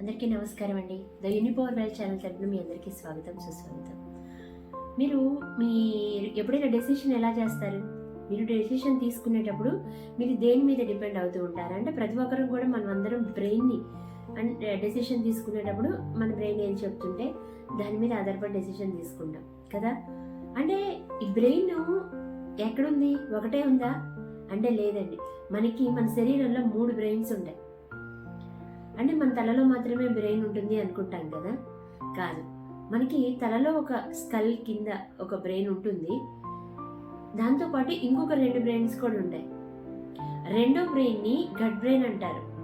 అందరికీ నమస్కారం అండి. ద యూనిపవర్ వెల్ ఛానల్ తరపున మీ అందరికీ స్వాగతం సుస్వాగతం. మీరు మీ ఎప్పుడైనా డెసిషన్ ఎలా చేస్తారు? మీరు డెసిషన్ తీసుకునేటప్పుడు మీరు దేని మీద డిపెండ్ అవుతూ ఉంటారు? అంటే ప్రతి ఒక్కరం కూడా మనం అందరం బ్రెయిన్ని అండ్ డెసిషన్ తీసుకునేటప్పుడు మన బ్రెయిన్ ఏం చెప్తుంటే దాని మీద ఆధారపడి డెసిషన్ తీసుకుంటాం. కదా? అంటే ఈ బ్రెయిన్ ఎక్కడుంది? ఒకటే ఉందా? అంటే లేదండి. మనకి మన శరీరంలో మూడు బ్రెయిన్స్ ఉంటాయి. అంటే మన తలలో మాత్రమే బ్రెయిన్ ఉంటుంది అనుకుంటాం కదా? కాదు. మనకి తలలో ఒక స్కల్ కింద ఒక బ్రెయిన్ ఉంటుంది. దాంతోపాటు ఇంకొక రెండు బ్రెయిన్స్ కూడా ఉంటాయి. రెండో బ్రెయిన్ని గట్ బ్రెయిన్ అంటారు.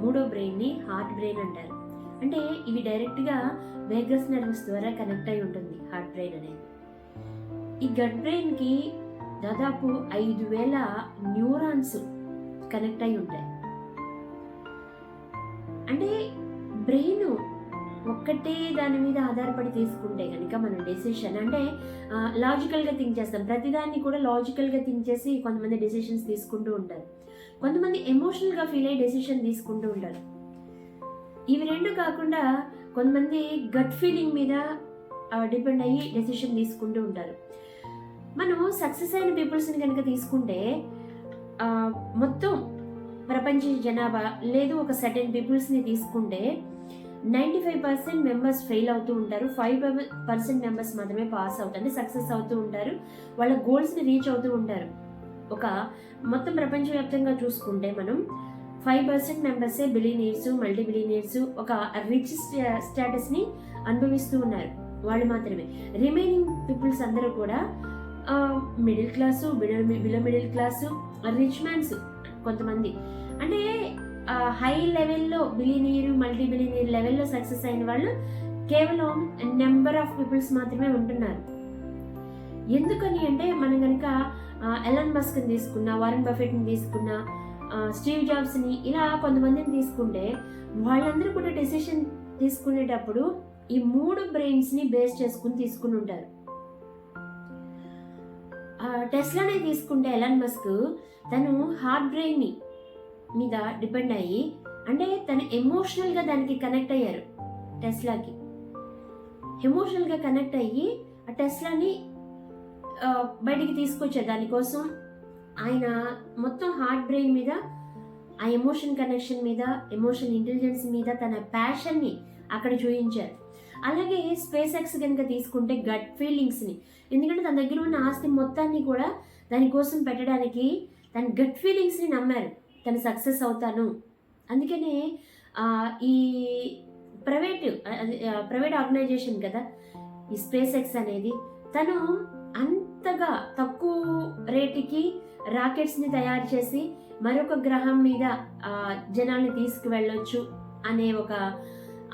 మూడో బ్రెయిన్ని హార్ట్ బ్రెయిన్ అంటారు. అంటే ఇవి డైరెక్ట్గా వేగస్ నర్వస్ ద్వారా కనెక్ట్ అయి ఉంటుంది హార్ట్ బ్రెయిన్ అనేది. ఈ గట్ బ్రెయిన్కి దాదాపు ఐదు వేల న్యూరాన్స్ కనెక్ట్ అయి ఉంటాయి. అంటే బ్రెయిన్ ఒక్కటే దాని మీద ఆధారపడి తీసుకుంటే కనుక మనం డెసిషన్ అంటే లాజికల్గా థింక్ చేస్తాం. ప్రతిదాన్ని కూడా లాజికల్గా థింక్ చేసి కొంతమంది డెసిషన్స్ తీసుకుంటూ ఉంటారు. కొంతమంది ఎమోషనల్గా ఫీల్ అయ్యి డెసిషన్ తీసుకుంటూ ఉంటారు. ఇవి రెండు కాకుండా కొంతమంది గట్ ఫీలింగ్ మీద డిపెండ్ అయ్యి డెసిషన్ తీసుకుంటూ ఉంటారు. మనం సక్సెస్ అయిన పీపుల్స్ని కనుక తీసుకుంటే మొత్తం ప్రపంచ జనాభా లేదు ఒక సర్టెన్ పీపుల్స్ని తీసుకుంటే ninety five percent members fail అవుతూ ఉంటారు. ఫైవ్ పర్సెంట్ మెంబర్స్ మాత్రమే పాస్ అవుతారు. సక్సెస్ అవుతూ ఉంటారు. వాళ్ళ గోల్స్ని రీచ్ అవుతూ ఉంటారు. ఒక మొత్తం ప్రపంచవ్యాప్తంగా చూసుకుంటే మనం ఫైవ్ పర్సెంట్ మెంబర్సే బిలీనియర్స్ మల్టీ బిలీనియర్స్ ఒక రిచ్ స్టేటస్ని అనుభవిస్తూ ఉన్నారు. వాళ్ళు మాత్రమే. రిమైనింగ్ పీపుల్స్ అందరూ కూడా middle class below middle class rich mans కొంతమంది. అంటే హై లెవెల్లో బిలినీర్ మల్టీ బిలినీర్ లెవెల్లో సక్సెస్ అయిన వాళ్ళు కేవలం నెంబర్ ఆఫ్ పీపుల్స్ మాత్రమే ఉంటున్నారు. ఎందుకని అంటే మనం కనుక ఎలన్ మస్క్ని తీసుకున్నా వారెన్ బఫెట్ని తీసుకున్నా స్టీవ్ జాబ్స్ని ఇలా కొంతమందిని తీసుకుంటే వాళ్ళందరూ కూడా డెసిషన్ తీసుకునేటప్పుడు ఈ మూడు బ్రెయిన్స్ని బేస్ చేసుకుని తీసుకుని ఉంటారు. టెస్లానే తీసుకుంటే ఎలాన్ మస్క్ తను హార్ట్ బ్రెయిన్ని మీద డిపెండ్ అయ్యి అంటే తను ఎమోషనల్గా దానికి కనెక్ట్ అయ్యారు టెస్లాకి ఎమోషనల్గా కనెక్ట్ అయ్యి ఆ టెస్లాని బయటికి తీసుకొచ్చారు. దానికోసం ఆయన మొత్తం హార్ట్ బ్రెయిన్ మీద ఆ ఎమోషన్ కనెక్షన్ మీద ఎమోషన్ ఇంటెలిజెన్స్ మీద తన ప్యాషన్ని అక్కడ చూపించారు అలాగే స్పేస్ ఎక్స్ కనుక తీసుకుంటే గట్ ఫీలింగ్స్ని ఎందుకంటే తన దగ్గర ఉన్న ఆస్తి మొత్తాన్ని కూడా దానికోసం పెట్టడానికి తన గట్ ఫీలింగ్స్ని నమ్మారు. తను సక్సెస్ అవుతాను. అందుకనే ఈ ప్రైవేట్ ప్రైవేట్ ఆర్గనైజేషన్ కదా ఈ స్పేస్ ఎక్స్ అనేది తను అంతగా తక్కువ రేటుకి రాకెట్స్ని తయారు చేసి మరొక గ్రహం మీద జనాల్ని తీసుకువెళ్ళొచ్చు అనే ఒక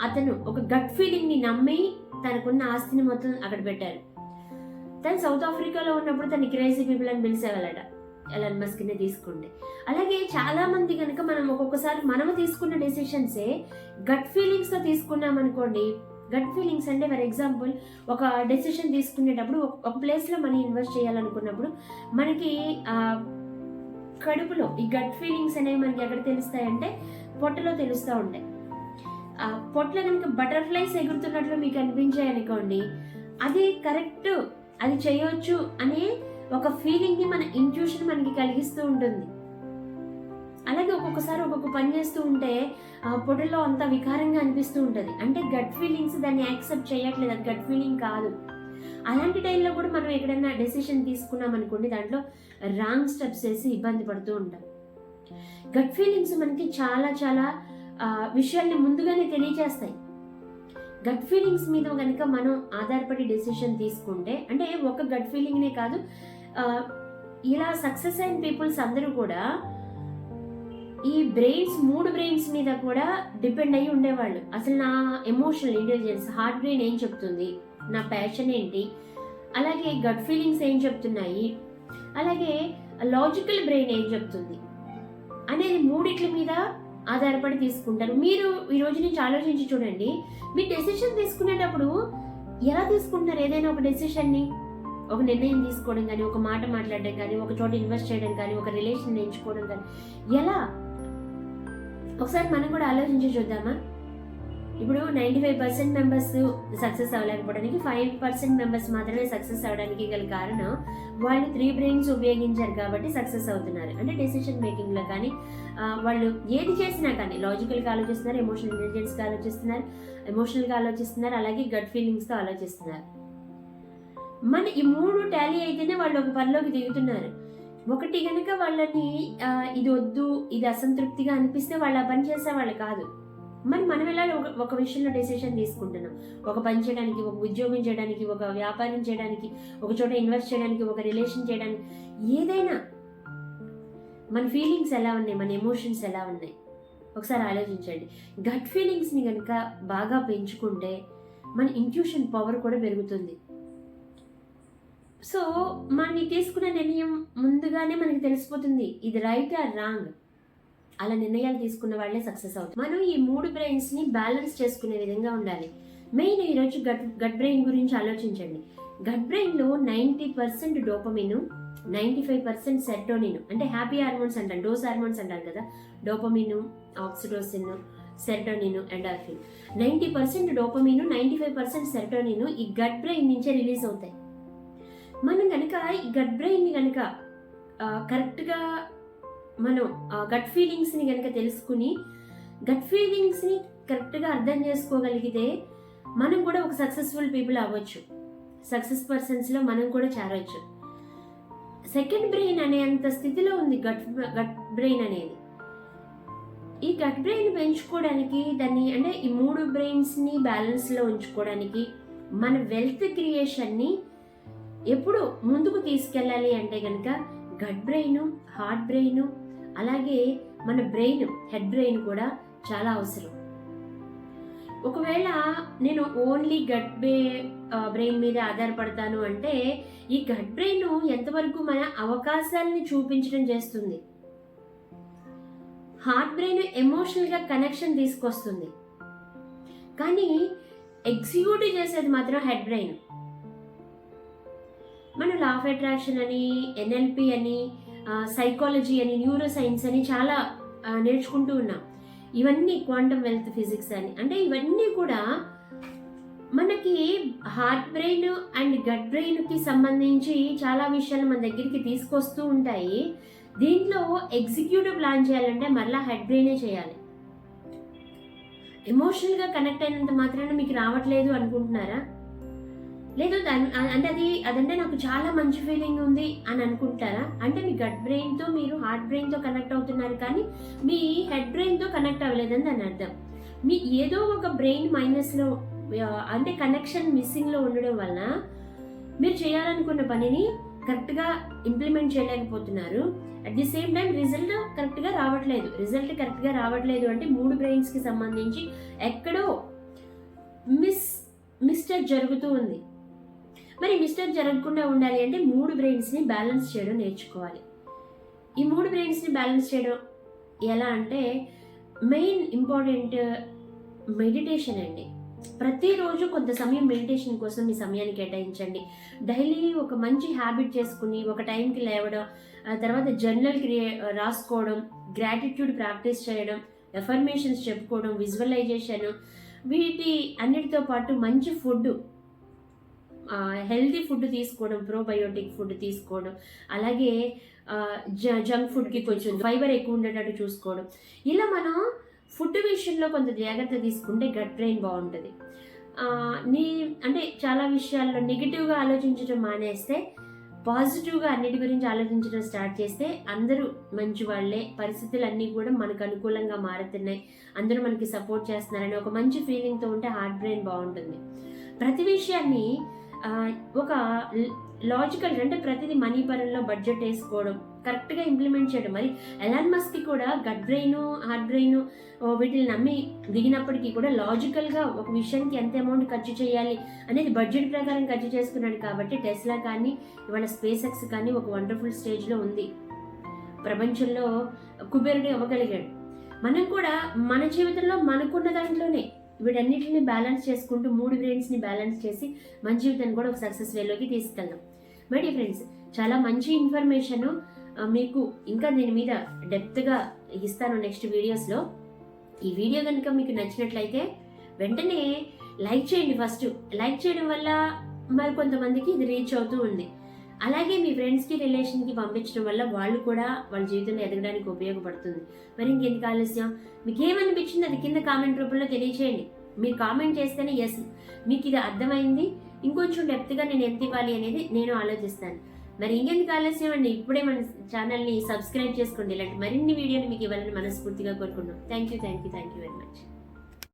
అతను ఒక గట్ ఫీలింగ్ని నమ్మి తనకున్న ఆస్తిని మొత్తం అక్కడ పెట్టారు. తను సౌత్ ఆఫ్రికాలో ఉన్నప్పుడు తన క్రేజీ పీపుల్ అని పిలిచేవాళ్ళట ఎలన్ మస్క్ని తీసుకుంటే అలాగే చాలా మంది కనుక మనం ఒక్కొక్కసారి మనము తీసుకున్న డెసిషన్సే గట్ ఫీలింగ్స్తో తీసుకున్నాం అనుకోండి గట్ ఫీలింగ్స్ అంటే ఫర్ ఎగ్జాంపుల్ ఒక డెసిషన్ తీసుకునేటప్పుడు ఒక- ప్లేస్లో మనీ ఇన్వెస్ట్ చేయాలనుకున్నప్పుడు మనకి కడుపులో ఈ గట్ ఫీలింగ్స్ అనేవి మనకి ఎక్కడ తెలుస్తాయంటే పొట్టలో తెలుస్తూ ఉంటాయి. ఆ పొట్టలో కనుక బటర్ఫ్లైస్ ఎగురుతున్నట్లు మీకు అనిపించాయి అనుకోండి అది కరెక్ట్ అది చేయొచ్చు అనే ఒక ఫీలింగ్ని మన ఇంట్యూషన్ మనకి కలిగిస్తూ ఉంటుంది. అలాగే ఒక్కొక్కసారి ఒక్కొక్క పని చేస్తూ ఉంటే ఆ పొట్టలో అంత వికారంగా అనిపిస్తూ ఉంటుంది. అంటే గట్ ఫీలింగ్స్ దాన్ని యాక్సెప్ట్ చేయట్లేదు అది గట్ ఫీలింగ్ కాదు. అలాంటి టైంలో కూడా మనం ఎక్కడైనా డెసిషన్ తీసుకున్నాం అనుకోండి దాంట్లో రాంగ్ స్టెప్స్ వేసి ఇబ్బంది పడుతూ ఉంటాం. గట్ ఫీలింగ్స్ మనకి చాలా చాలా విషయాల్ని ముందుగానే తెలియజేస్తాయి గట్ ఫీలింగ్స్ మీద కనుక మనం ఆధారపడి డెసిషన్ తీసుకుంటే అంటే ఒక గట్ ఫీలింగ్నే కాదు ఇలా సక్సెస్ అయిన పీపుల్స్ అందరూ కూడా ఈ బ్రెయిన్స్ మూడు బ్రెయిన్స్ మీద కూడా డిపెండ్ అయ్యి ఉండేవాళ్ళు. అసలు నా ఎమోషనల్ ఇంటెలిజెన్స్ హార్ట్ బ్రెయిన్ ఏం చెప్తుంది? నా ప్యాషన్ ఏంటి? అలాగే గట్ ఫీలింగ్స్ ఏం చెప్తున్నాయి? అలాగే లాజికల్ బ్రెయిన్ ఏం చెప్తుంది? అనేది మూడిట్ల మీద ఆధారపడి తీసుకుంటారు. మీరు ఈ రోజు నుంచి ఆలోచించి చూడండి. మీ డెసిషన్ తీసుకునేటప్పుడు ఎలా తీసుకుంటారు ఏదైనా ఒక డెసిషన్ని ఒక నిర్ణయం తీసుకోవడం కానీ ఒక మాట మాట్లాడడం కానీ ఒక చోట ఇన్వెస్ట్ చేయడం కానీ ఒక రిలేషన్ ఎంచుకోవడం కానీ ఎలా? ఒకసారి మనం కూడా ఆలోచించి చూద్దామా? ఇప్పుడు ninety five percent members success అవ్వలేకపోవడానికి five percent members మాత్రమే సక్సెస్ అవ్వడానికి గల కారణం వాళ్ళు త్రీ బ్రెయిన్స్ ఉపయోగించారు కాబట్టి సక్సెస్ అవుతున్నారు. అంటే డెసిషన్ మేకింగ్లో కానీ వాళ్ళు ఏది చేసినా కానీ లాజికల్గా ఆలోచిస్తున్నారు ఎమోషనల్ ఇంటెలిజెన్స్గా ఆలోచిస్తున్నారు ఎమోషనల్గా ఆలోచిస్తున్నారు అలాగే గట్ ఫీలింగ్స్తో ఆలోచిస్తున్నారు. మన ఈ మూడు టాలీ అయితేనే వాళ్ళు ఒక పనిలోకి దిగుతున్నారు. ఒకటి కనుక వాళ్ళని ఇది వద్దు ఇది అసంతృప్తిగా అనిపిస్తే వాళ్ళు ఆ పని చేసేవాళ్ళు కాదు. మరి మనం ఎలా ఒక విషయంలో డెసిషన్ తీసుకుంటున్నాం? ఒక పని చేయడానికి ఒక ఉద్యోగం చేయడానికి ఒక వ్యాపారం చేయడానికి ఒక చోట ఇన్వెస్ట్ చేయడానికి ఒక రిలేషన్ చేయడానికి ఏదైనా మన ఫీలింగ్స్ ఎలా ఉన్నాయి? మన ఎమోషన్స్ ఎలా ఉన్నాయి? ఒకసారి ఆలోచించండి. గట్ ఫీలింగ్స్ని కనుక బాగా పెంచుకుంటే మన ఇంట్యూషన్ పవర్ కూడా పెరుగుతుంది. సో మనకి తీసుకున్న నిర్ణయం ముందుగానే మనకి తెలిసిపోతుంది. ఇది రైట్ ఆర్ రాంగ్ అలా నిర్ణయాలు తీసుకున్న వాళ్ళే సక్సెస్ అవుతారు. మనం ఈ మూడు బ్రెయిన్స్ని బ్యాలెన్స్ చేసుకునే విధంగా ఉండాలి. మెయిన్ ఈరోజు గట్ గట్ బ్రెయిన్ గురించి ఆలోచించండి. గట్ బ్రెయిన్లో ninety percent dopamine ninety five percent serotonin అంటే హ్యాపీ హార్మోన్స్ అంటారు డోస్ హార్మోన్స్ అంటారు కదా. Dopamine oxytocin serotonin endorphin ninety percent dopamine ninety five percent serotonin ఈ గట్ బ్రెయిన్ నుంచే రిలీజ్ అవుతాయి. మనం కనుక ఈ గట్ బ్రెయిన్ని కనుక కరెక్ట్గా మనం గట్ ఫీలింగ్స్ని కనుక తెలుసుకుని గట్ ఫీలింగ్స్ని కరెక్ట్గా అర్థం చేసుకోగలిగితే మనం కూడా ఒక సక్సెస్ఫుల్ పీపుల్ అవ్వచ్చు. సక్సెస్ పర్సన్స్లో మనం కూడా చేరవచ్చు సెకండ్ బ్రెయిన్ అనేంత స్థితిలో ఉంది గట్ గట్ బ్రెయిన్ అనేది. ఈ గట్ బ్రెయిన్ పెంచుకోవడానికి దాన్ని అంటే ఈ మూడు బ్రెయిన్స్ని బ్యాలెన్స్లో ఉంచుకోవడానికి మన వెల్త్ క్రియేషన్ని ఎప్పుడు ముందుకు తీసుకెళ్ళాలి అంటే కనుక గట్ బ్రెయిన్ హార్ట్ బ్రెయిన్ అలాగే మన బ్రెయిన్ హెడ్ బ్రెయిన్ కూడా చాలా అవసరం. ఒకవేళ నేను ఓన్లీ గట్ బ్రే బ్రెయిన్ మీద ఆధారపడతాను అంటే ఈ గట్ బ్రెయిన్ ఎంతవరకు మన అవకాశాలని చూపించడం చేస్తుంది? హార్ట్ బ్రెయిన్ ఎమోషనల్గా కనెక్షన్ తీసుకొస్తుంది. కానీ ఎగ్జిక్యూట్ చేసేది మాత్రం హెడ్ బ్రెయిన్. మనం లా ఆఫ్ అట్రాక్షన్ అని ఎన్ఎల్పి అని సైకాలజీ అని న్యూరో సైన్స్ అని చాలా నేర్చుకుంటూ ఉన్నాం. ఇవన్నీ క్వాంటమ్ వెల్త్ ఫిజిక్స్ అని. అంటే ఇవన్నీ కూడా మనకి హార్ట్ బ్రెయిన్ అండ్ గట్ బ్రెయిన్కి సంబంధించి చాలా విషయాలు మన దగ్గరికి తీసుకొస్తూ ఉంటాయి. దీంట్లో ఎగ్జిక్యూటివ్ ప్లాన్ చేయాలంటే మరలా హెడ్ బ్రెయినే చేయాలి. ఎమోషనల్గా కనెక్ట్ అయినంత మాత్రాన మీకు రావట్లేదు అనుకుంటున్నారా? లేదు దాని అంటే అది అదంటే నాకు చాలా మంచి ఫీలింగ్ ఉంది అని అనుకుంటారా? అంటే మీ గట్ బ్రెయిన్తో మీరు హార్ట్ బ్రెయిన్తో కనెక్ట్ అవుతున్నారు కానీ మీ హెడ్ బ్రెయిన్తో కనెక్ట్ అవ్వలేదని దాని అర్థం. మీ ఏదో ఒక బ్రెయిన్ మైనస్లో అంటే కనెక్షన్ మిస్సింగ్లో ఉండడం వలన మీరు చేయాలనుకున్న పనిని కరెక్ట్గా ఇంప్లిమెంట్ చేయలేకపోతున్నారు. At the same time result కరెక్ట్గా రావట్లేదు. రిజల్ట్ కరెక్ట్గా రావట్లేదు అంటే మూడు బ్రెయిన్స్కి సంబంధించి ఎక్కడో మిస్ మిస్టేక్ జరుగుతూ ఉంది. మరి మిస్టేక్ జరగకుండా ఉండాలి అంటే మూడు బ్రెయిన్స్ని బ్యాలెన్స్ చేయడం నేర్చుకోవాలి. ఈ మూడు బ్రెయిన్స్ని బ్యాలెన్స్ చేయడం ఎలా అంటే మెయిన్ ఇంపార్టెంట్ మెడిటేషన్ అండి. ప్రతిరోజు కొంత సమయం మెడిటేషన్ కోసం మీ సమయాన్ని కేటాయించండి. డైలీ ఒక మంచి హ్యాబిట్ చేసుకుని ఒక టైంకి లేవడం తర్వాత జర్నల్ క్రియే రాసుకోవడం గ్రాటిట్యూడ్ ప్రాక్టీస్ చేయడం ఎఫర్మేషన్స్ చెప్పుకోవడం విజువలైజేషన్ వీటి అన్నిటితో పాటు మంచి ఫుడ్ హెల్తీ ఫుడ్ తీసుకోవడం ప్రోబయోటిక్ ఫుడ్ తీసుకోవడం అలాగే జంక్ ఫుడ్కి కొంచెం ఫైబర్ ఎక్కువ ఉండేటట్టు చూసుకోవడం. ఇలా మనం ఫుడ్ విషయంలో కొంత జాగ్రత్త తీసుకుంటే గట్ బ్రెయిన్ బాగుంటుంది. నీ అంటే చాలా విషయాల్లో నెగిటివ్గా ఆలోచించడం మానేస్తే పాజిటివ్గా అన్నిటి గురించి ఆలోచించడం స్టార్ట్ చేస్తే అందరూ మంచి వాళ్ళే పరిస్థితులు అన్నీ కూడా మనకు అనుకూలంగా మారుతున్నాయి. అందరూ మనకి సపోర్ట్ చేస్తున్నారని ఒక మంచి ఫీలింగ్తో ఉంటే హార్ట్ బ్రెయిన్ బాగుంటుంది. ప్రతి విషయాన్ని ఒక లాజికల్ అంటే ప్రతిదీ మనీ పరంలో బడ్జెట్ వేసుకోవడం కరెక్ట్గా ఇంప్లిమెంట్ చేయడం. మరి ఎలాన్ మస్క్కి కూడా గట్ బ్రెయిన్ హార్ట్ బ్రెయిన్ వీటిని నమ్మి దిగినప్పటికీ కూడా లాజికల్గా ఒక విషయానికి ఎంత అమౌంట్ ఖర్చు చేయాలి అనేది బడ్జెట్ ప్రకారం ఖర్చు చేసుకున్నాడు కాబట్టి టెస్లా కానీ ఇవాళ స్పేస్ ఎక్స్ కానీ ఒక వండర్ఫుల్ స్టేజ్లో ఉంది. ప్రపంచంలో కుబేరుడు అవ్వగలిగాడు. మనం కూడా మన జీవితంలో మనకున్న దాంట్లోనే వీటన్నిటిని బ్యాలెన్స్ చేసుకుంటూ మూడు గ్రెయిన్స్ని బ్యాలెన్స్ చేసి మన జీవితాన్ని కూడా ఒక సక్సెస్ వేలోకి తీసుకెళ్దాం. మేడీ ఫ్రెండ్స్ చాలా మంచి ఇన్ఫర్మేషన్ మీకు ఇంకా దీని మీద డెప్త్గా ఇస్తాను నెక్స్ట్ వీడియోస్లో ఈ వీడియో కనుక మీకు నచ్చినట్లయితే వెంటనే లైక్ చేయండి ఫస్ట్ లైక్ చేయడం వల్ల మరి కొంతమందికి ఇది రీచ్ అవుతూ ఉంది. అలాగే మీ ఫ్రెండ్స్కి రిలేషన్కి పంపించడం వల్ల వాళ్ళు కూడా వాళ్ళ జీవితంలో ఎదగడానికి ఉపయోగపడుతుంది. మరి ఇంకెందుకు ఆలస్యం? మీకు ఏమనిపించింది అది కింద కామెంట్ రూపంలో తెలియచేయండి. మీరు కామెంట్ చేస్తేనే ఎస్ మీకు ఇది అర్థమైంది. ఇంకొంచెం డెప్త్గా నేను ఎంత ఇవ్వాలి అనేది నేను ఆలోచిస్తాను. మరి ఇంకెందుకు ఆలస్యం అండి? ఇప్పుడే మన ఛానల్ని సబ్స్క్రైబ్ చేసుకోండి. ఇలాంటి మరిన్ని వీడియోని మీకు ఇవ్వాలని మనస్ఫూర్తిగా కోరుకుంటున్నాం. Thank you thank you thank you very much